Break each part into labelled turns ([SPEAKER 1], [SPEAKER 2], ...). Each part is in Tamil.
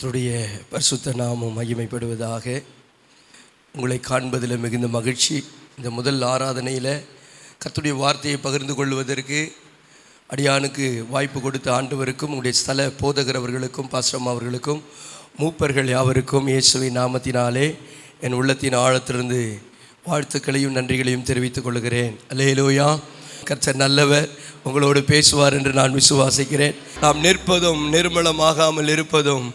[SPEAKER 1] கர்த்தருடைய பரிசுத்த நாமம் மகிமைப்படுவதாக உங்களை காண்பதில் மிகுந்த மகிழ்ச்சி. இந்த முதல் ஆராதனையில் கர்த்தருடைய வார்த்தையை பகிர்ந்து கொள்வதற்கு அடியானுக்கு வாய்ப்பு கொடுத்த ஆண்டவருக்கும் உங்களுடைய ஸ்தல போதகரவர்களுக்கும் பாஸ்ரம் அவர்களுக்கும் மூப்பர்கள் யாவருக்கும் இயேசுவை நாமத்தினாலே என் உள்ளத்தின் ஆழத்திலிருந்து வாழ்த்துக்களையும் நன்றிகளையும் தெரிவித்துக் கொள்கிறேன். அல்லேலூயா. கர்த்தர் நல்லவர் உங்களோடு பேசுவார் என்று நான் விசுவாசிக்கிறேன். நாம் நிற்பதும் நிர்மலமாகாமல் இருப்பதும்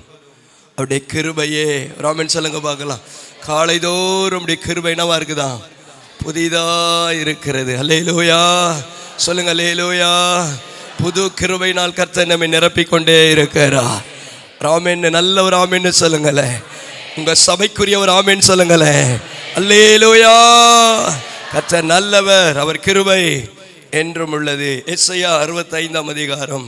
[SPEAKER 1] அப்படியே கிருபையே. ராமன் சொல்லுங்க பார்க்கலாம். காலைதோறும் அப்படியே கிருபை என்னவா இருக்குதா? புதிதா இருக்கிறது. அல்லேலூயா சொல்லுங்க அல்லேலூயா புது கிருபைனால் கர்த்தர் நம்மை நிரப்பிக்கொண்டே இருக்கிறா ராமன் நல்ல ஒரு ஆமென்னு சொல்லுங்களேன். உங்க சபைக்குரிய ஒரு ஆமென்னு சொல்லுங்களேன். அல்லேலூயா கர்த்தர் நல்லவர் அவர் கிருபை என்றும் உள்ளது. எஸ்ஐயா அறுபத்தைந்தாம் அதிகாரம்.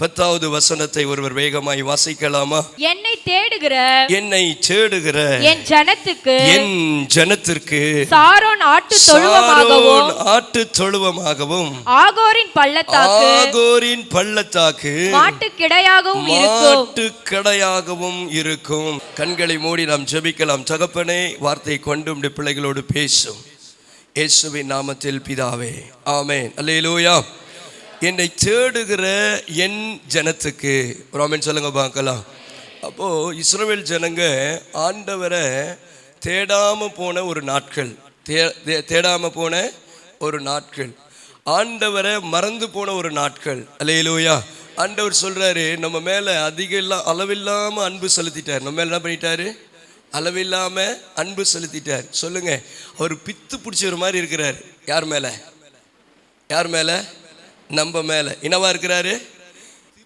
[SPEAKER 1] பத்தாவது வசனத்தை ஒருவர் வேகமாய் வாசிக்கலாமா?
[SPEAKER 2] என்னை தேடுகிற
[SPEAKER 1] என்னை தேடுகிற
[SPEAKER 2] என் ஜனத்துக்கு
[SPEAKER 1] என் ஜனத்திற்கு
[SPEAKER 2] சாரோன் ஆட்டு தொழுவமாகவும்
[SPEAKER 1] ஆட்டு தொழுவமாகவும்
[SPEAKER 2] ஆகோரின் பள்ளத்தாக்கு
[SPEAKER 1] ஆகோரின் பள்ளத்தாக்கு
[SPEAKER 2] மாட்டு கிடையாகவும் இருக்கும்.
[SPEAKER 1] மாட்டு கடையாகவும் இருக்கும். கண்களை மூடி நாம் ஜெபிக்கலாம். தகப்பனே வார்த்தை கொண்டு உம்முடைய பிள்ளைகளோடு பேசும். இயேசுவின் நாமத்தில் பிதாவே ஆமென். அல்லேலூயா. என்னை தேடுகிற என் ஜனத்துக்கு ரோமன் சொல்லுங்க பார்க்கலாம். அப்போது இஸ்ரோவேல் ஜனங்க ஆண்டவரை தேடாமல் போன ஒரு நாட்கள். தே- தே- போன ஒரு நாட்கள். ஆண்டவரை மறந்து போன ஒரு நாட்கள். அலையிலோயா ஆண்டவர் சொல்கிறாரு நம்ம மேலே அதிக இல்லா அளவில்லாமல் அன்பு செலுத்திட்டார். நம்ம மேலே என்ன பண்ணிட்டாரு? அளவில்லாமல் அன்பு செலுத்திட்டார். சொல்லுங்கள் அவர் பித்து பிடிச்சவர் மாதிரி இருக்கிறார். யார் மேலே? யார் மேலே? நம்ம மேலே. என்னவா இருக்கிறாரு?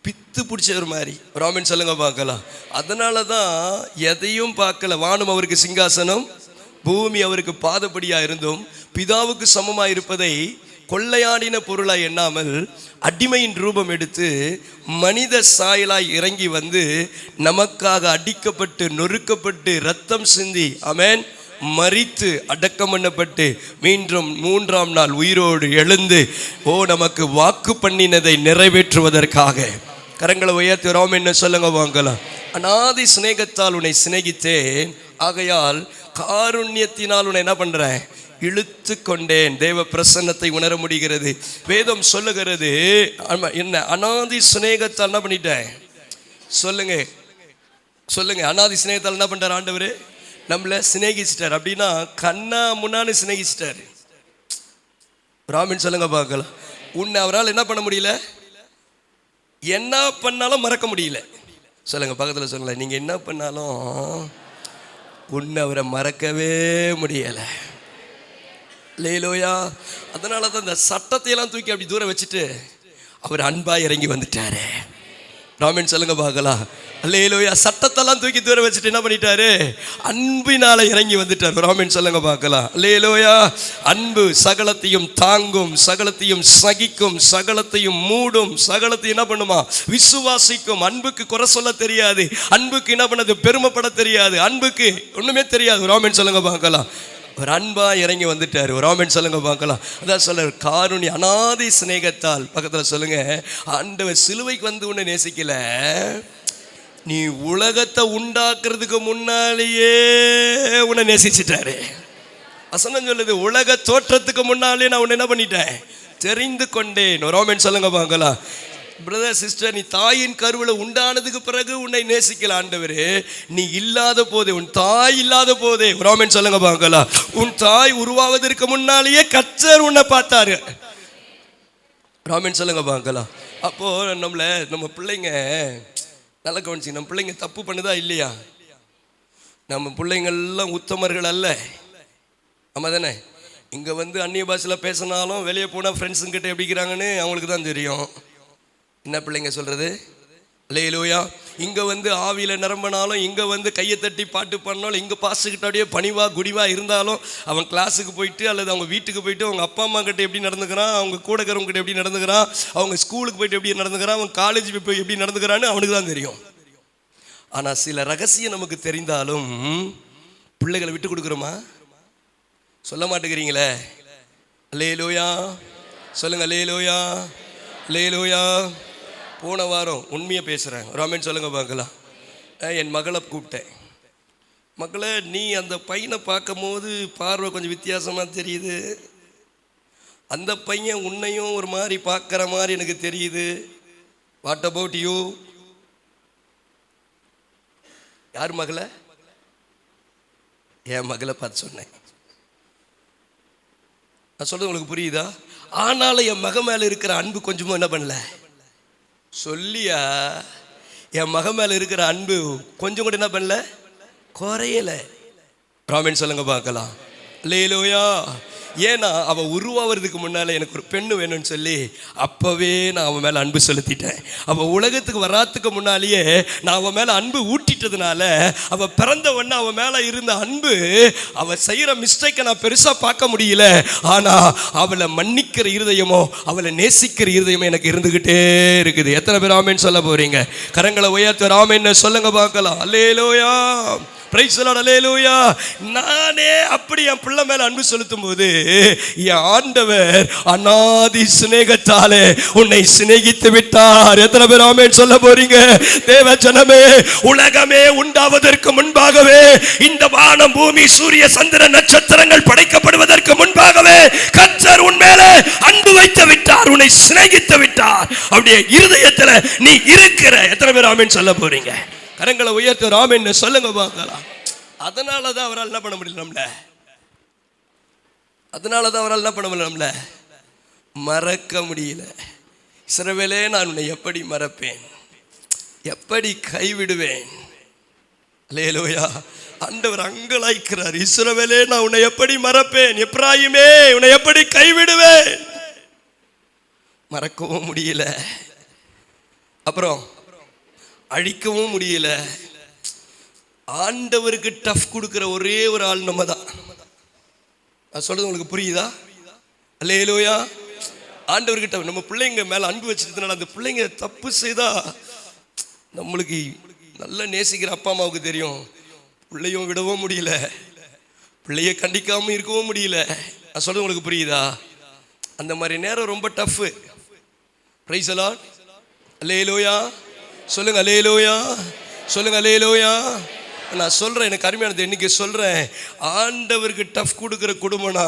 [SPEAKER 1] பித்து பிடிச்சவர் மாதிரி. ராமன் சொல்லுங்க பார்க்கலாம். அதனால தான் எதையும் பார்க்கல. வானம் அவருக்கு சிங்காசனம் பூமி அவருக்கு பாதப்படியாக இருந்தும் பிதாவுக்கு சமமாக இருப்பதை கொள்ளையாடின பொருளாய் எண்ணாமல் அடிமையின் ரூபம் எடுத்து மனித சாயலாய் இறங்கி வந்து நமக்காக அடிக்கப்பட்டு நொறுக்கப்பட்டு ரத்தம் சிந்தி. அமேன் மறித்து அடக்கம் பண்ணப்பட்டு மீண்டும் மூன்றாம் நாள் உயிரோடு எழுந்து ஓ நமக்கு வாக்கு பண்ணினதை நிறைவேற்றுவதற்காக. கரங்களை உயர்த்தி என்ன சொல்லுங்க வாங்கலாம். அனாதி சிநேகத்தால் உன்னை சிநேகித்தேன். ஆகையால் காருண்யத்தினால் உன்னை என்ன பண்ணுறேன் இழுத்து கொண்டேன். தேவ பிரசன்னத்தை உணர முடிகிறது. வேதம் சொல்லுகிறது என்ன அனாதி சிநேகத்தால் என்ன பண்ணிட்டேன்? சொல்லுங்க சொல்லுங்க. அனாதி சிநேகத்தால் என்ன பண்ணுறார் ஆண்டவர்? நம்மள சிநேகிச்சிட்டார். அப்படின்னா கண்ணா முன்னான்னு சிநேகிச்சிட்டார். பிராமின் சொல்லுங்க பார்க்கலாம். உன்னை அவரால் என்ன பண்ண முடியல? என்ன பண்ணாலும் மறக்க முடியல. சொல்லுங்க பக்கத்தில் சொல்லலை நீங்கள் என்ன பண்ணாலும் உன்னை அவரை மறக்கவே முடியலை. லேலோயா. அதனால தான் இந்த சட்டத்தையெல்லாம் தூக்கி அப்படி தூரம் வச்சுட்டு அவர் அன்பாக இறங்கி வந்துட்டாரு. ராமன் சொல்லுங்க பார்க்கலாம். அல்லையிலோயா சட்டத்தெல்லாம் தூக்கி தூர வச்சுட்டு என்ன பண்ணிட்டாரு? அன்பினால இறங்கி வந்துட்டார். ராமன் சொல்லுங்க பார்க்கலாம். அல்லையிலோயா அன்பு சகலத்தையும் தாங்கும் சகலத்தையும் சகிக்கும் சகலத்தையும் மூடும் சகலத்தையும் என்ன பண்ணுமா? விசுவாசிக்கும். அன்புக்கு குறை சொல்ல தெரியாது. அன்புக்கு என்ன பண்ணது? பெருமைப்பட தெரியாது. அன்புக்கு ஒன்றுமே தெரியாது. ராமன் சொல்லுங்க பார்க்கலாம். ஒரு அன்பாக இறங்கி வந்துட்டார். ஒரு சொல்லுங்க பார்க்கலாம். அதான் சொல்ல காருணி அனாதி சிநேகத்தால் பக்கத்தில் சொல்லுங்க ஆண்டவர் சிலுவைக்கு வந்து உன்னை நேசிக்கல. நீ உலகத்தை உண்டாக்குறதுக்கு முன்னாலேயே உன்னை நேசிச்சிட்டாரு. வசனம் சொல்லுது உலக தோற்றத்துக்கு முன்னாலே நான் உன்னை என்ன பண்ணிட்டேன்? தெரிந்து கொண்டேன். ஒரு ஆமென் சொல்லுங்க பார்க்கலாம். பிரதர் சிஸ்டர் நீ தாயின் கருவில் உண்டானதுக்கு பிறகு உன்னை நேசிக்கல ஆண்டவரே. நீ இல்லாத போதே உன் தாய் இல்லாத போதே. ராமன் சொல்லுங்க பார்க்கலாம் உன் தாய் உருவாவதற்கு முன்னாலேயே கச்சர் உன்னை பார்த்தாரு. ராமன் சொல்லுங்க பார்க்கலாம் அப்போ நம்மள நம்ம பிள்ளைங்க நல்லா கவனிச்சு நம்ம பிள்ளைங்க தப்பு பண்ணுதா இல்லையா? நம்ம பிள்ளைங்கள்லாம் உத்தமர்கள் அல்ல. ஆமா தானே இங்கே வந்து அந்நிய பாஷையில் பேசினாலும் வெளியே போனால் ஃப்ரெண்ட்ஸுங்கிட்ட எப்படிக்கிறாங்கன்னு அவங்களுக்கு தான் தெரியும். என்ன பிள்ளைங்க சொல்கிறது லேலூயா இங்கே வந்து ஆவியில் நிரம்பினாலும் இங்கே வந்து கையை தட்டி பாட்டு பண்ணாலும் இங்கே பாஸ்ட்டுக்கிட்ட அப்படியே பணிவாக குடிவாக இருந்தாலும் அவன் கிளாஸுக்கு போயிட்டு அல்லது அவங்க வீட்டுக்கு போயிட்டு அவங்க அப்பா அம்மா கிட்ட எப்படி நடந்துக்கிறான் அவங்க கூட கிட்ட எப்படி நடந்துக்கிறான் அவங்க ஸ்கூலுக்கு போயிட்டு எப்படி நடந்துக்கிறான் அவன் காலேஜ் போய் எப்படி நடந்துக்கிறான்னு அவனுக்கு தான் தெரியும். ஆனால் சில ரகசியம் நமக்கு தெரிந்தாலும் பிள்ளைகளை விட்டு கொடுக்குறோமா? சொல்ல மாட்டேங்கிறீங்களே? லேலோயா லோயா லேலோயா லேலோயா போன வாரம் உண்மையை பேசுகிறேன் ராமன் சொல்லுங்க பார்க்கலாம். என் மகளை கூப்பிட்டேன். மகளை நீ அந்த பையனை பார்க்கும்போது பார்வை கொஞ்சம் வித்தியாசமாக தெரியுது. அந்த பையன் உன்னையும் ஒரு மாதிரி பார்க்குற மாதிரி எனக்கு தெரியுது. வாட் அபவுட் யூ யார் மகளை? என் மகளை பார்த்து சொன்னேன். நான் சொல்கிறது உங்களுக்கு புரியுதா? ஆனாலும் என் மக மேலே இருக்கிற அன்பு கொஞ்சமும் என்ன பண்ணல? சொல்லியா? என் மக மேலே இருக்கிற அன்பு கொஞ்சம் கூட என்ன பண்ணல? குறையலை. ராமன் சொல்லுங்க பார்க்கலாம். லேலோயா ஏன்னா அவன் உருவாகிறதுக்கு முன்னால் எனக்கு ஒரு பெண்ணு வேணும்னு சொல்லி அப்போவே நான் அவன் மேலே அன்பு செலுத்திட்டேன். அவன் உலகத்துக்கு வராத்துக்கு முன்னாலேயே நான் அவன் மேலே அன்பு ஊட்டிட்டதுனால அவள் பிறந்த உடனே அவன் மேலே இருந்த அன்பு அவள் செய்கிற மிஸ்டேக்கை நான் பெருசாக பார்க்க முடியல. ஆனால் அவளை மன்னிக்கிற இருதயமோ அவளை நேசிக்கிற இருதயமோ எனக்கு இருந்துக்கிட்டே இருக்குது. எத்தனை பேர் ஆமேன்னு சொல்ல போகிறீங்க கரங்களை உயர்த்த ராமேன்னு சொல்லுங்க பார்க்கலாம். அல்லேலோயா. பிரைஸ் அலேலூயா நானே அப்படி என் பிள்ளை மேலே அன்பு செலுத்தும் போது என் ஆண்டவர் அநாதி சிநேகத்தாலே உன்னை சிநேகித்து விட்டார். எத்தனை பேர் ஆமேன் சொல்ல போறீங்க? தேவ ஜனமே உலகமே உண்டாவதற்கு முன்பாகவே இந்த வானம் பூமி சூரிய சந்திர நட்சத்திரங்கள் படைக்கப்படுவதற்கு முன்பாகவே கர்த்தர் உன் மேலே அன்பு வைத்து விட்டார் உன்னை சிநேகித்து விட்டார். அப்படியே இருதயத்தில் நீ இருக்கிற எத்தனை பேர் ஆமேன் சொல்ல போறீங்க? கரங்களை உயர்த்த ராமன் சொல்லுங்க பார்க்கலாம். அதனால தான் அவரால் என்ன பண்ண முடியல நம்மள? அதனால தான் அவரால் என்ன பண்ண முடியல நம்மள? மறக்க முடியல. சிறவிலே நான் உன்னை எப்படி மறப்பேன்? எப்படி கைவிடுவேன்? லேலோயா அண்டவர் அங்கலாய்க்கிறார். இஸ்ரவேலே நான் உன்னை எப்படி மறப்பேன்? எப்ராயிமே உன்னை எப்படி கைவிடுவேன்? மறக்கவும் முடியல. அப்புறம்? அழிக்கவும் முடியல. ஆண்டவருக்கு டஃப் கொடுக்குற ஒரே ஒரு ஆள் நம்ம தான் நான் சொல்றது உங்களுக்கு புரியுதா? அல்லையிலோயா ஆண்டவருக்கு டஃப் நம்ம பிள்ளைங்க மேலே அன்பு வச்சிருந்தனால அந்த பிள்ளைங்க தப்பு செய்தா நம்மளுக்கு நல்லா நேசிக்கிற அப்பா அம்மாவுக்கு தெரியும். பிள்ளையும் விடவும் முடியல. பிள்ளைய கண்டிக்காம இருக்கவும் முடியல. நான் சொல்றது உங்களுக்கு புரியுதா? அந்த மாதிரி நேரம் ரொம்ப டஃப்பு பிரைஸ் அலாட் அல்லேலூயா. சொல்லுங்க லேலோயா சொல்லுங்க லேலோயா நான் சொல்றேன் எனக்கு அருமையானது இன்னைக்கு சொல்றேன்? ஆண்டவருக்கு டஃப் கொடுக்குற குடும்பம்னா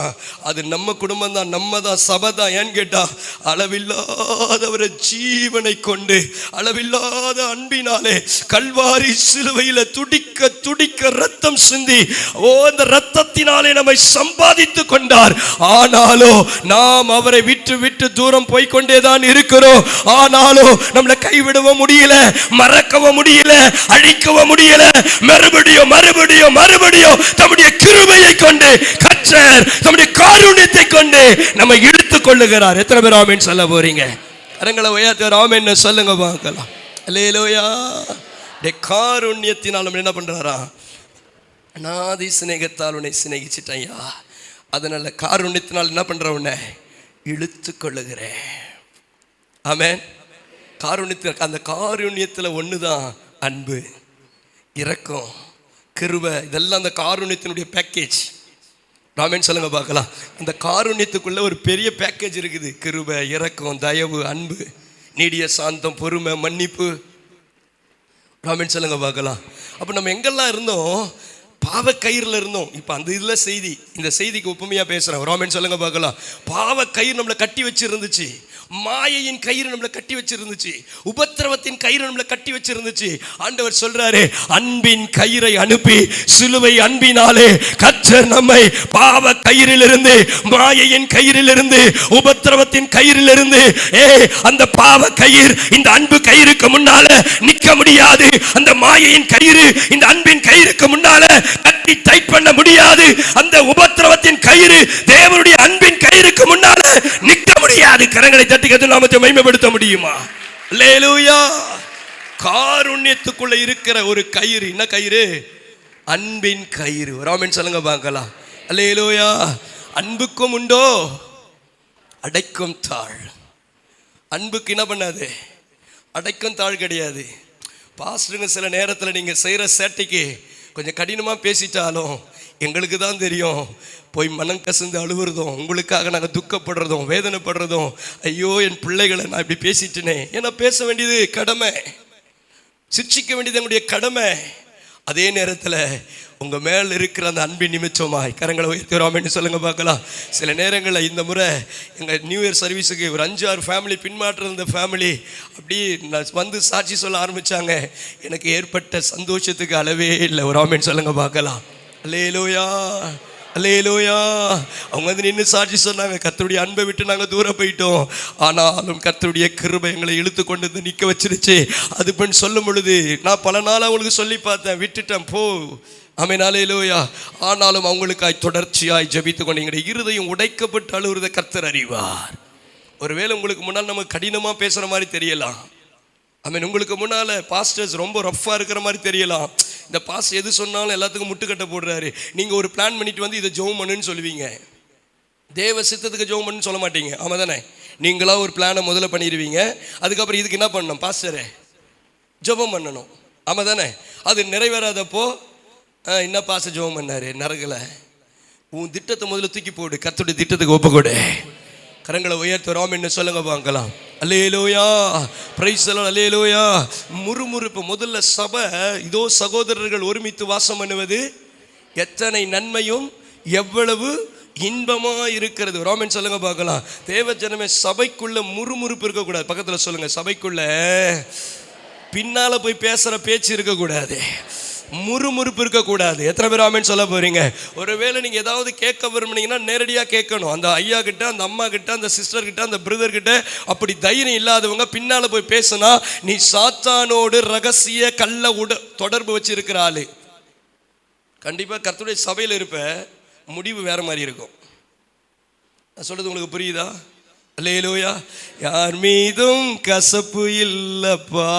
[SPEAKER 1] அது நம்ம குடும்பம் தான் நம்ம தான் சபை தான் ஏன்னு கேட்டா அளவில்லாதவரை ஜீவனை கொண்டு அளவில்லாத அன்பினாலே கல்வாரி சிலுவையில் துடிக்க துடிக்க ரத்தம் சிந்தி ஓ அந்த ரத்தத்தினாலே நம்மை சம்பாதித்து கொண்டார். ஆனாலும் நாம் அவரை விட்டு விட்டு தூரம் போய்கொண்டே தான் இருக்கிறோம். ஆனாலும் நம்மளை கைவிடவும் முடியல மறக்கவும் முடியல அழிக்கவும் முடியல மறுபடியும் மறுபடியும் மறுபடியும் தம்முடைய கிருபையை கொண்டு கற்றர் தம்முடைய காரூணியத்தை கொண்டு நம்ம இழுத்துக் கொள்ளுகிறார். எத்தனை பேர் ஆமேன் சொல்ல போறீங்க? கரங்களை உயர்த்த ராமேன் சொல்லுங்க பார்க்கலாம் அல்லையிலோயா டே காருண்யத்தினால் நம்ம என்ன பண்றாரா? அநாதி சிநேகத்தால் உன்னை சிநேகிச்சிட்டையா அதனால காருண்யத்தினால் என்ன பண்ற உன்னை? இழுத்து கொள்ளுகிறேன். ஆமென். காருண்யத்தில் அந்த காருண்யத்தில் ஒன்று தான் அன்பு. இரக்கம் கிருவை இதெல்லாம் அந்த காருண்யத்தினுடைய பேக்கேஜ் ராமேன் சொல்லுங்க பார்க்கலாம். அந்த காரூணியத்துக்குள்ளே ஒரு பெரிய பேக்கேஜ் இருக்குது. கிருவை இரக்கம் தயவு அன்பு நீடிய சாந்தம் பொறுமை மன்னிப்பு. ராமேன் சொல்லுங்க பார்க்கலாம். அப்போ நம்ம எங்கெல்லாம் இருந்தோம்? பாவ கயிறில் இருந்தோம். இப்போ அந்த இதில் செய்தி இந்த செய்திக்கு ஒப்புமையாக பேசுகிறேன் ராமேன் சொல்லுங்க பார்க்கலாம். பாவ கயிறு நம்மளை கட்டி வச்சுருந்துச்சு. மாயையின் கயிறு நம்மளை கட்டி வச்சிருந்துச்சு. உபத்திரவத்தின் கயிறு நம்மளை கட்டி வச்சிருந்துச்சு. ஆண்டவர் சொல்றாரு அன்பின் கயிறை அனுப்பி சிலுவை அன்பினாலே கச்சர் நம்மை பாவ கயிறிலிருந்து மாயையின் கயிறிலிருந்து உபத்திரவத்தின் கயிறிலிருந்து ஏ அந்த பாவ கயிறு இந்த அன்பு கயிறுக்கு முன்னால நிக்க முடியாது. அந்த மாயையின் கயிறு இந்த அன்பின் கயிறுக்கு முன்னால கட்டி டைட் பண்ண முடியாது. அந்த உபத்திரவத்தின் கயிறு தேவனுடைய அன்பின் கயிறுக்கு முன்னால நிக்க முடியாது. கரங்களை தட்டி கத்து நாமத்தை மைமைப்படுத்த முடியுமா? லேலூயா காருண்யத்துக்குள்ள இருக்கிற ஒரு கயிறு. என்ன கயிறு? அன்பின் கயிறு. ராமன் சொல்லுங்க பார்க்கலாம். அல்லேலூயா. அன்புக்கும் உண்டோ? அடைக்கும் தாழ். அன்புக்கு என்ன பண்ணாது? அடைக்கும் தாழ் கிடையாது. பாஸ்டருங்க சில நேரத்தில் நீங்கள் செய்கிற சேட்டைக்கு கொஞ்சம் கடினமாக பேசிட்டாலும் எங்களுக்கு தான் தெரியும். போய் மனம் கசந்து அழுவுறதும் உங்களுக்காக நாங்கள் துக்கப்படுறதும் வேதனைப்படுறதும் ஐயோ என் பிள்ளைகளை நான் இப்படி பேசிட்டேனே. ஏன்னா பேச வேண்டியது கடமை. சிக்ஷிக்க வேண்டியது என்னுடைய கடமை. அதே நேரத்தில் உங்கள் மேல் இருக்கிற அந்த அன்பின் நிமித்தமாய் கரங்களை உயர்த்துகிறோம்னு சொல்லுங்கள் பார்க்கலாம். சில நேரங்களில் இந்த முறை எங்கள் நியூ இயர் சர்வீஸுக்கு ஒரு அஞ்சு ஆறு ஃபேமிலி பின்மாற்ற இருந்த ஃபேமிலி அப்படி நான் வந்து சாட்சி சொல்ல ஆரம்பிச்சாங்க. எனக்கு ஏற்பட்ட சந்தோஷத்துக்கு அளவே இல்லை. ஒரு ஆமேன்னு சொல்லுங்கள் பார்க்கலாம். அல்லேலூயா அல்லேலூயா அவங்க வந்து நின்று சாட்சி சொன்னாங்க கத்தருடைய அன்பை விட்டு நாங்கள் தூரம் போயிட்டோம். ஆனாலும் கத்தருடைய கிருபை எங்களை இழுத்து கொண்டு வந்து நிற்க வச்சிருச்சு. அது பெண் சொல்லும் பொழுது நான் பல நாள் அவங்களுக்கு சொல்லி பார்த்தேன் விட்டுட்டேன் போ. அலையிலோயா ஆனாலும் அவங்களுக்காய் தொடர்ச்சியாய் ஜபித்து கொண்டு எங்களுடைய இருதயம் உடைக்கப்பட்டு அழுகிறத கர்த்தர் அறிவார். ஒருவேளை உங்களுக்கு முன்னால் நம்ம கடினமாக பேசுகிற மாதிரி தெரியலாம். ஐ மீன் உங்களுக்கு முன்னால் பாஸ்டர்ஸ் ரொம்ப ரஃப்பாக இருக்கிற மாதிரி தெரியலாம். இந்த பாஸ் எது சொன்னாலும் எல்லாத்துக்கும் முட்டுக்கட்டை போடுறாரு. நீங்கள் ஒரு பிளான் பண்ணிட்டு வந்து இதை ஜோம் பண்ணுன்னு சொல்லுவீங்க. தேவ சித்தத்துக்கு ஜோம் பண்ணுன்னு சொல்ல மாட்டீங்க. ஆமாம் தானே? நீங்களாக ஒரு பிளானை முதல்ல பண்ணிடுவீங்க அதுக்கப்புறம் இதுக்கு என்ன பண்ணணும்? பாஸ்டரே ஜெபம் பண்ணணும். ஆமாம் தானே? அது நிறைவேறாதப்போ ஆ, என்ன பாச ஜெபம் பண்ணார்? நரகலை. உன் திட்டத்தை முதல்ல தூக்கி போடு. கத்துடைய திட்டத்துக்கு ஒப்பு கொடு கரங்களை உயர்த்துறோம் என்ன சொல்லுங்க பார்க்கலாம். அல்லேலூயா. Praise hallelujah. முறுமுறுப்பு. முதல்ல சபை இதோ சகோதரர்கள் ஒருமித்து வாசம் பண்ணுவது எத்தனை நன்மையும் எவ்வளவு இன்பமாக இருக்கிறது. ரோமன் சொல்லுங்க பார்க்கலாம். தேவஜனமே சபைக்குள்ள முறுமுறுப்பு இருக்கக்கூடாது. பக்கத்தில் சொல்லுங்க சபைக்குள்ள பின்னால் போய் பேசுகிற பேச்சு இருக்கக்கூடாது. முறுமுறுப்பு இருக்கக்கூடாது. எத்தனை பேர் ஆமேன்னு சொல்ல போகிறீங்க ஒருவேளை நீங்கள் ஏதாவது கேட்க விரும்புனீங்கன்னா நேரடியாக கேட்கணும். அந்த ஐயா கிட்ட அந்த அம்மா கிட்ட அந்த சிஸ்டர் கிட்ட அந்த பிரதர் கிட்ட அப்படி தைரியம் இல்லாதவங்க பின்னால் போய் பேசுனா நீ சாத்தானோடு ரகசிய கள்ள உட தொடர்பு வச்சிருக்கிற ஆள். ஆளு கண்டிப்பா கர்த்தருடைய சபையில் இருப்ப முடிவு வேற மாதிரி இருக்கும். நான் சொல்கிறது உங்களுக்கு புரியுதா? அல்லையிலோயா யார் மீதும் கசப்பு இல்லப்பா.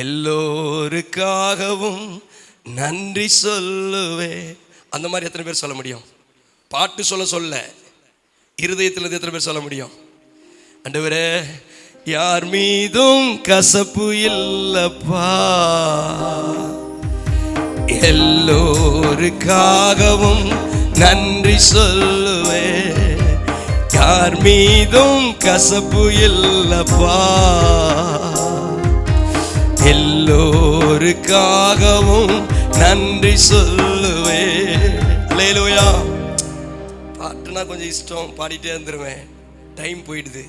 [SPEAKER 1] எல்லோருக்காகவும் நன்றி சொல்லுவே அந்த மாதிரி எத்தனை பேர் சொல்ல முடியும்? பாட்டு சொல்ல சொல்ல. இருதயத்தில் இருந்து எத்தனை பேர் சொல்ல முடியும்? அண்டவரே யார் மீதும் கசப்பு இல்லப்பா. எல்லோருக்காகவும் நன்றி சொல்லுவே யார் மீதும் கசப்பு இல்லப்பா. எல்லோருக்காகவும் நன்றி சொல்லுவே. லேலோயா பாட்டுனா கொஞ்சம் இஷ்டம் பாடிட்டே இருந்துருவேன். டைம் போயிடுது.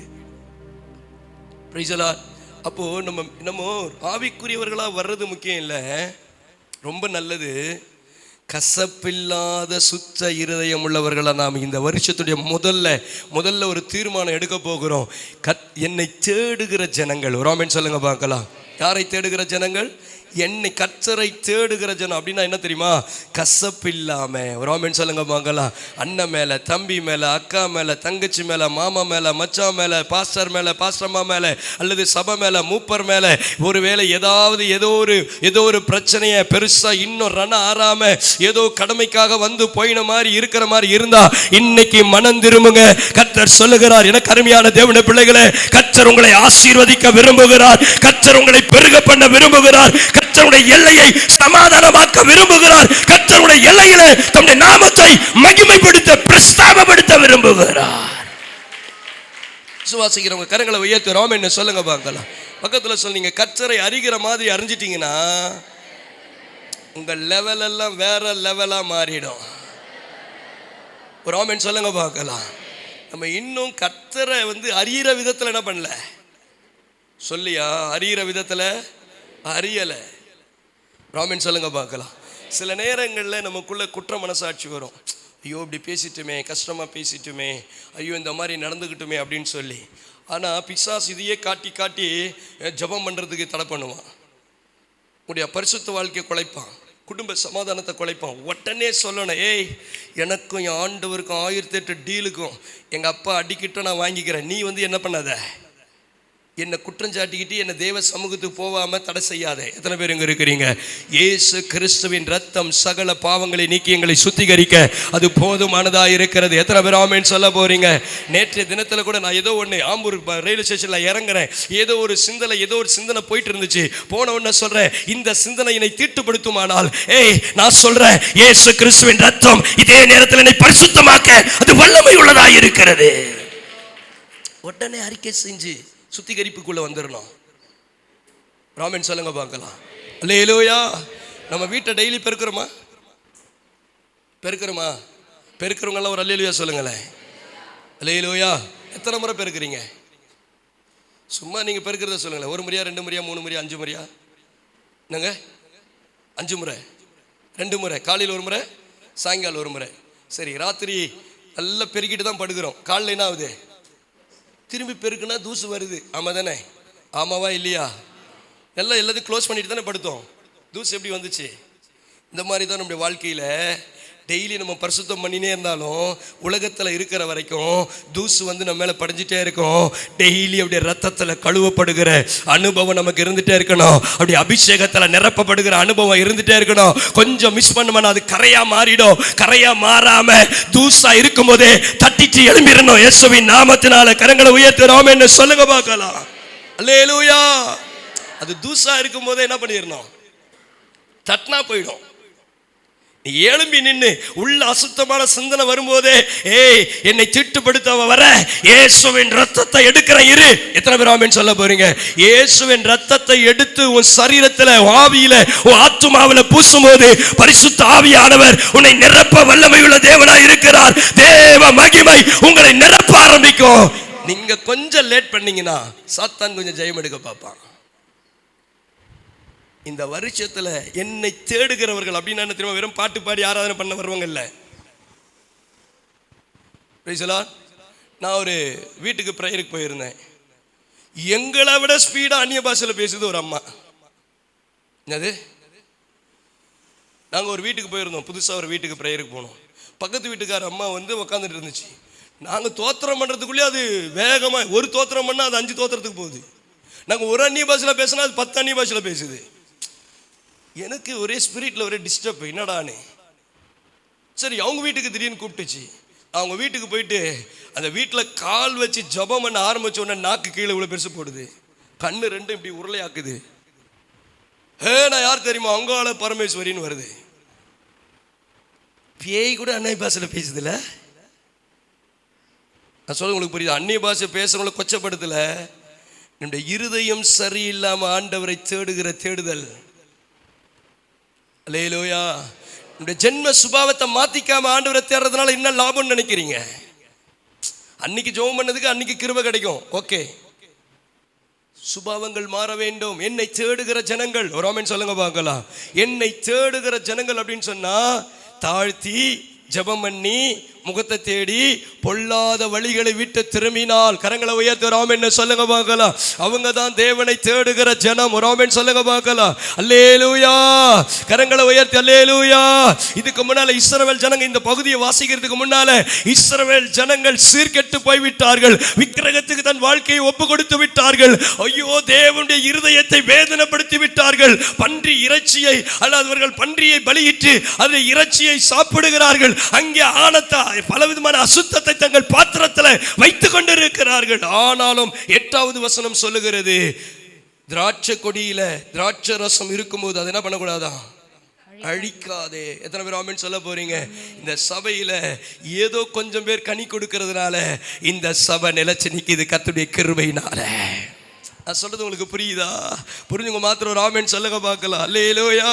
[SPEAKER 1] பிரைசலா அப்போ நம்ம நம்ம ஆவிக்குரியவர்களாக வர்றது முக்கியம் இல்லை. ரொம்ப நல்லது. கசப்பில்லாத சுத்த இருதயம் உள்ளவர்களாக நாம் இந்த வருஷத்துடைய முதல்ல முதல்ல ஒரு தீர்மானம் எடுக்க போகிறோம். கத் என்னை தேடுகிற ஜனங்கள் ஒரு ஆமென் சொல்லுங்க பார்க்கலாம். யாரை தேடுகிற ஜனங்கள்? என்னை கச்சரை தேடுகிற ஜனம் அப்படின்னா என்ன தெரியுமா? கசப்பு இல்லாம ஒரு ஆமென் சொல்லுங்க மாங்களா அண்ணன் மேல தம்பி மேல அக்கா மேல தங்கச்சி மேல மாமா மேல மச்சான் மேல பாஸ்டர் மேல பாஸ்டர்மா மேல அல்லது சபை மேல மூப்பர் மேல ஒருவேளை ஏதாவது ஏதோ ஒரு ஏதோ ஒரு பிரச்சனையை பெருசா இன்னும் ரன் ஆறாம ஏதோ கடமைக்காக வந்து போயின மாதிரி இருக்கிற மாதிரி இருந்தா இன்னைக்கு மனம் திரும்புங்க. கத்தர் சொல்லுகிறார் எனக்கு அருமையான தேவன பிள்ளைகளே கச்சர் உங்களை ஆசீர்வதிக்க விரும்புகிறார். கச்சர் உங்களை பெருக பண்ண விரும்புகிறார். கத்தருடைய எல்லையை சமாதானமாக்க விரும்புகிறார். கத்தருடைய எல்லையிலே தம்முடைய நாமத்தை மகிமைப்படுத்த பிரஸ்தாபப்படுத்த விரும்புகிறார். விசுவாசிக்கிறவங்க கரங்களை உயர்த்துறோம் என்ன சொல்லுங்க பார்க்கலாம். பக்கத்துல சொன்னீங்க கத்தரை அறிகிற மாதிரி அறிஞ்சிட்டீங்கன்னா உங்க லெவல் எல்லாம் வேற லெவலா மாறிடும். ஒரு ஆமென் சொல்லுங்க பார்க்கலாம். நம்ம இன்னும் கத்தரை வந்து அறியிற விதத்துல என்ன பண்ணல? சொல்லியா? அறியிற விதத்துல அறியலை. ராமன் சொல்லுங்க பார்க்கலாம். சில நேரங்களில் நமக்குள்ளே குற்ற மனசாட்சி வரும். ஐயோ இப்படி பேசிட்டுமே கஷ்டமாக பேசிட்டுமே ஐயோ இந்த மாதிரி நடந்துக்கிட்டுமே அப்படின்னு சொல்லி. ஆனால் பிசாஸ் இதையே காட்டி காட்டி ஜபம் ஜெபம் தடை பண்ணுவான். உடைய பரிசுத்த வாழ்க்கையை குலைப்பான். குடும்ப சமாதானத்தை குலைப்பான். உடனே சொல்லணும் ஏய் எனக்கும் என் ஆண்டவருக்கும் ஆயிரத்தி எட்டு டீலுக்கும் எங்கள் அப்பா அடிக்கிட்ட நான் வாங்கிக்கிறேன். நீ வந்து என்ன பண்ணாத? என்னை குற்றம் சாட்டிக்கிட்டு என்னை தேவ சமூகத்துக்கு போகாமல் தடை செய்யாத. எத்தனை பேர் இங்கே இருக்கிறீங்க? ஏசு கிறிஸ்துவின் ரத்தம் சகல பாவங்களை நீக்கி எங்களை சுத்திகரிக்க அது போதுமானதாக இருக்கிறது. எத்தனை பேர் ஆமேன்னு சொல்ல போகிறீங்க நேற்றைய தினத்தில் கூட நான் ஏதோ ஒன்று ஆம்பூர் ரயில்வே ஸ்டேஷனில் இறங்குறேன். ஏதோ ஒரு சிந்தனை ஏதோ ஒரு சிந்தனை போயிட்டு இருந்துச்சு. போன உடனே சொல்கிறேன் இந்த சிந்தனை என்னை தீட்டுப்படுத்துமானால் ஏய் நான் சொல்கிறேன் ஏசு கிறிஸ்துவின் ரத்தம் இதே நேரத்தில் என்னை பரிசுத்தமாக்க அது வல்லமை உள்ளதாக இருக்கிறது. உடனே அறிக்கை செஞ்சு சுத்திகரிப்புக்குள்ள வந்துடணும் ராமன் சொல்லுங்க பார்க்கலாம். அல்லேலூயா. நம்ம வீட்டை டெய்லி பெருக்கிறோமா? பெருக்கிறோமா? பெருக்கிறவங்களாம் ஒரு அல்லேலூயா சொல்லுங்களேன். அல்லேலூயா. எத்தனை முறை பெருக்கிறீங்க? சும்மா நீங்கள் பெருக்கிறத சொல்லுங்களேன். ஒரு முறையா ரெண்டு முறையா மூணு முறையா அஞ்சு முறையா? என்னங்க? அஞ்சு முறை. ரெண்டு முறை. காலையில் ஒரு முறை சாயங்காலம் ஒரு முறை. சரி ராத்திரி நல்லா பெருக்கிட்டு தான் படுக்கிறோம். காலைல என்ன ஆகுது? திரும்பி பெருக்குனா தூசு வருது. ஆமாம் தானே? ஆமாவா இல்லையா? எல்லாம் எல்லாத்தையும் க்ளோஸ் பண்ணிட்டு தானே படுத்தோம். தூசு எப்படி வந்துச்சு? இந்த மாதிரி தான் நம்முடைய வாழ்க்கையில் டெய்லி நம்ம பரிசுத்தம் பண்ணினே இருந்தாலும் உலகத்தில் இருக்கிற வரைக்கும் தூசு வந்து நம்ம மேலே படிஞ்சிட்டே இருக்கும். டெய்லி அப்படியே ரத்தத்தில் கழுவப்படுகிற அனுபவம் நமக்கு இருந்துகிட்டே இருக்கணும். அப்படி அபிஷேகத்தில் நிரப்பப்படுகிற அனுபவம் இருந்துகிட்டே இருக்கணும். கொஞ்சம் மிஸ் பண்ணோம்னா அது கரையாக மாறிடும். கரையாக மாறாமல் தூசாக இருக்கும் இருக்கும்போதே தட்டிச்சு எழும்பிடணும். இயேசுவின் நாமத்தினால கரங்களை உயர்த்துறோம் என்ன சொல்லுங்க பார்க்கலாம். அல்லேலூயா அது தூசா இருக்கும்போதே என்ன பண்ணிடணும்? தட்டினா போயிடும். நீ எழும்பி நின்று உள்ள அசுத்தமான சிந்தனை வரும்போதே ஏய் என்னை திட்டுப்படுத்த வர. இயேசுவின் ரத்தத்தை எடுக்கிற இரு. எத்தனை பேர் ஆமென் சொல்ல போறீங்க? இயேசுவின் ரத்தத்தை எடுத்து உன் சரீரத்துல ஆவியில உன் ஆத்துமாவில பூசும்போது பரிசுத்த ஆவியானவர் உன்னை நிரப்ப வல்லமையுள்ள தேவனாய் இருக்கிறார். தேவ மகிமை உங்களை நிரப்ப ஆரம்பிக்கும். நீங்க கொஞ்சம் லேட் பண்ணீங்கன்னா சாத்தான் கொஞ்சம் ஜெயம் எடுக்க பார்ப்பான். இந்த வருஷத்தில் என்னை தேடுகிறவர்கள் அப்படின்னு என்ன திரும்ப வெறும் பாட்டு பாடி ஆராதனை பண்ண வருவாங்க இல்ல நான் ஒரு வீட்டுக்கு ப்ரேயருக்கு போயிருந்தேன். எங்களை விட ஸ்பீடாக அந்நிய பாஷையில் பேசுது ஒரு அம்மா. என்னது? நாங்கள் ஒரு வீட்டுக்கு போயிருந்தோம். புதுசாக ஒரு வீட்டுக்கு ப்ரேயருக்கு போனோம். பக்கத்து வீட்டுக்கார அம்மா வந்து உக்காந்துட்டு இருந்துச்சு. நாங்கள் தோத்திரம் பண்ணுறதுக்குள்ளே அது வேகமாக ஒரு தோத்திரம் பண்ணால் அது அஞ்சு தோத்திரத்துக்கு போகுது. நாங்கள் ஒரு அந்நிய பாஷையில் பேசினா அது பத்து அந்நிய பாஷையில் பேசுது. எனக்கு ஒரே ஸ்பிரிட்டில் ஒரே டிஸ்டர்ப் என்னடான்னு? சரி அவங்க வீட்டுக்கு திடீர்னு கூப்பிட்டுச்சு. அவங்க வீட்டுக்கு போயிட்டு அந்த வீட்டில் கால் வச்சு ஜபம் பண்ண ஆரம்பிச்ச உடனே நாக்கு கீழே இவ்வளோ பெருசு போடுது. கண்ணு ரெண்டும் இப்படி உருளையாக்குது. ஹே நான் யார் தெரியுமா? அங்காள பரமேஸ்வரின்னு வருது. பேய் கூட அன்னை பாஷையில் பேசுதுல? நான் சொல்ல உங்களுக்கு புரியுது? அந்நிய பாஷை பேசுறவங்கள கொச்சப்படுத்தலை. என்னுடைய இருதயம் சரியில்லாமல் ஆண்டவரை தேடுகிற தேடுதல். லேலோயா இந்த ஜென்ம சுபாவத்தை மாத்திக்காம ஆண்டவரை தேடுறதுனால என்ன லாபம்னு நினைக்கிறீங்க? அன்னைக்கு ஜோம் பண்ணதுக்கு அன்னைக்கு கிருப கிடைக்கும். ஓகே சுபாவங்கள் மாற வேண்டும். என்னை தேடுகிற ஜனங்கள் ஒரு ஆமென் சொல்லுங்க பார்க்கலாம். என்னை தேடுகிற ஜனங்கள் அப்படின்னு சொன்னா தாழ்த்தி ஜெபம் பண்ணி முகத்தை தேடி பொல்லாத வழிகளை விட்டு திரும்பினால் கரங்களை உயர்த்து ராமன் சொல்லுங்க பார்க்கலாம் அவங்க தான் தேவனை தேடுகிற ஜனம். ராமன் சொல்லுங்க பார்க்கலாம் அல்லேலூயா! கரங்களை உயர்த்தி அல்லேலூயா! இதுக்கு முன்னால இஸ்ரவேல் ஜனங்க இந்த பகுதியை வாசிக்கிறதுக்கு முன்னால இஸ்ரவேல் ஜனங்கள் சீர்கெட்டு போய்விட்டார்கள். விக்கிரகத்துக்கு தன் வாழ்க்கையை ஒப்பு கொடுத்து விட்டார்கள். ஐயோ தேவனுடைய இருதயத்தை வேதனைப்படுத்தி விட்டார்கள். பன்றி இறைச்சியை அல்லது அவர்கள் பன்றியை பலியிட்டு அந்த இறைச்சியை சாப்பிடுகிறார்கள். அங்கே ஆனத்தா பலவிதமான அசுத்தத்தை தங்கள் பாத்திரத்தில் வைத்து கொண்டிருக்கிறார்கள். ஆனாலும் எட்டாவது வசனம் சொல்லுகிறது திராட்சை கொடியில திராட்சை ரசம் இருக்கும்போது அது என்ன பண்ணக்கூடாதா? அழிக்காதே. எத்தனை பேர் ஆமென் சொல்ல போறீங்க? இந்த சபையில ஏதோ கொஞ்சம் பேர் கனி கொடுக்கறதுனால இந்த சபை நிலைச்சு நிக்குது கத்துடைய கிருபையினால. நான் சொல்றது உங்களுக்கு புரியுதா? புரிஞ்சுங்க மாத்திரம் ஒரு ஆமென் சொல்லுங்க பார்க்கலாம். அல்லையிலோயா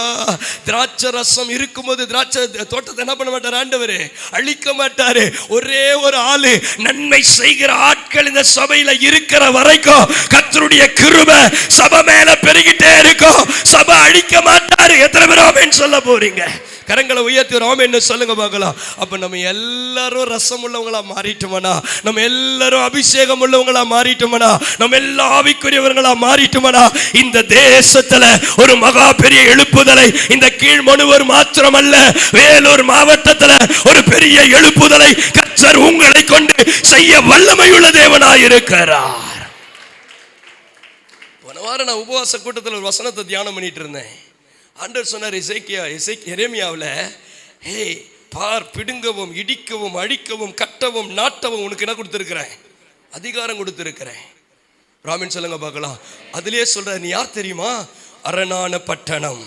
[SPEAKER 1] திராட்சை ரசம் இருக்கும்போது திராட்சை தோட்டத்தை என்ன பண்ண மாட்டார் ஆண்டவரே? அழிக்க மாட்டாரு. ஒரே ஒரு ஆளு நன்மை செய்கிற ஆட்கள் இந்த சபையில இருக்கிற வரைக்கும் கத்தருடைய கிருப சபை மேல பெருகிட்டே இருக்கும். சபை அழிக்க மாட்டாரு. எத்தனை பேர் ஆமென் சொல்ல போறீங்க? கரங்களை உயர்த்தி என்ன சொல்லுங்க பார்க்கலாம் அப்போ நம்ம எல்லாரும் ரசம் உள்ளவங்களா மாறிட்டோமனா நம்ம எல்லாரும் அபிஷேகம் உள்ளவங்களா மாறிட்டோமனா நம்ம எல்லா ஆவிக்குரியவர்களா மாறிட்டோமனா இந்த தேசத்துல ஒரு மகா பெரிய எழுப்புதலை இந்த கீழ்மனுவர் மாத்திரமல்ல வேலூர் மாவட்டத்துல ஒரு பெரிய எழுப்புதலை கச்சர் உங்களை கொண்டு செய்ய வல்லமையுள்ள தேவனாய் இருக்கிறார். போன வாரம் நான் உபவாச கூட்டத்தில் ஒரு வசனத்தை தியானம் பண்ணிட்டு இருந்தேன். ஆண்டர் சொன்னார் இசைக்கியா இசை எரேமியாவில் ஹே பார் பிடுங்கவும் இடிக்கவும் அழிக்கவும் கட்டவும் நாட்டவும் உனக்கு என்ன கொடுத்துருக்குறேன்? அதிகாரம் கொடுத்துருக்கிறேன். ராமின் சொல்லுங்க பார்க்கலாம். அதுலேயே சொல்கிற நீ யார் தெரியுமா? அரணான பட்டணம்.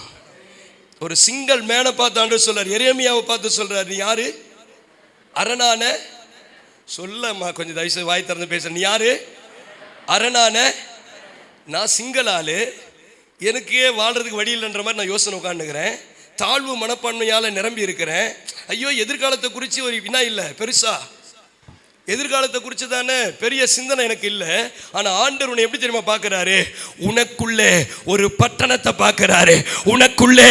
[SPEAKER 1] ஒரு சிங்கிள் மேனை பார்த்து ஆண்டு சொல்றார் எரேமியாவை பார்த்து சொல்றார் நீ யாரு? அரணான? சொல்லம்மா கொஞ்சம் தயவுசெய்து வாய் திறந்து பேசுகிறேன் நீ யாரு? அரணான? நான் சிங்கிள் ஆளு எனக்கே வாழ்றதுக்கு வழி இல்லைன்ற மாதிரி நான் யோசனை உட்காந்துக்கிறேன் தாழ்வு மனப்பான்மையால் நிரம்பி இருக்கிறேன். ஐயோ எதிர்காலத்தை குறித்து ஒரு வினா இல்லை பெருசா. எதிர்காலத்தை குறித்து தானே பெரிய சிந்தனை எனக்கு இல்லை. ஆனால் ஆண்டவர் உன்னை எப்படி தெரியுமா பார்க்குறாரு உனக்குள்ளே ஒரு பட்டணத்தை பார்க்குறாரு உனக்குள்ளே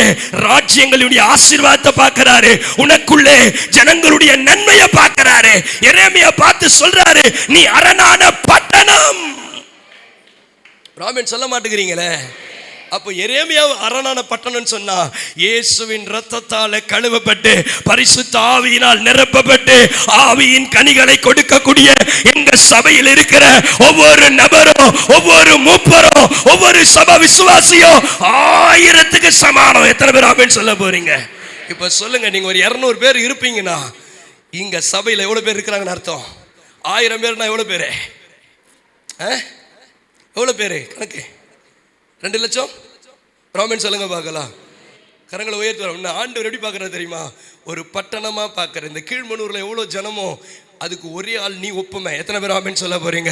[SPEAKER 1] ராஜ்யங்களுடைய ஆசீர்வாதத்தை பார்க்குறாரு உனக்குள்ளே ஜனங்களுடைய நன்மையை பார்க்குறாரு இறைமையை பார்த்து சொல்கிறாரு நீ அரணான பட்டணம். ராமன் சொல்ல மாட்டேங்கிறீங்களே. அப்போ எரேமியா அரணான பட்டணம்னு சொன்னா இயேசுவின் ரத்தத்தால கழுவப்பட்டு பரிசுத்த ஆவியினால் நிரப்பப்பட்டு ஆவியின் கனிகளை கொடுக்கக்கூடிய எங்க சபையில் இருக்கிற ஒவ்வொரு நபரும் ஒவ்வொரு மூப்பரும் ஒவ்வொரு சபை விசுவாசியும் ஆயிரத்துக்கு சமானம். எத்தனை பேர் அப்படின்னு சொல்ல போறீங்க? இப்ப சொல்லுங்க நீங்க ஒரு இருநூறு பேர் இருப்பீங்கன்னா இங்க சபையில் எவ்வளவு பேர் இருக்கிறாங்கன்னு அர்த்தம்? ஆயிரம் பேர்னா எவ்வளவு பேரு? ஆ? எவ்வளோ பேர்? கணக்கு. ரெண்டு லட்சம்? ராமன் சொல்லுங்க பார்க்கலாம். கரங்களை உயர்த்தி ஆண்டவர் எப்படி பார்க்குறது தெரியுமா? ஒரு பட்டணமாக பார்க்குற இந்த கீழ்மனூரில் எவ்வளோ ஜனமோ அதுக்கு ஒரே ஆள் நீ ஒப்புமை. எத்தனை பேர் ஆமென் சொல்ல போறீங்க?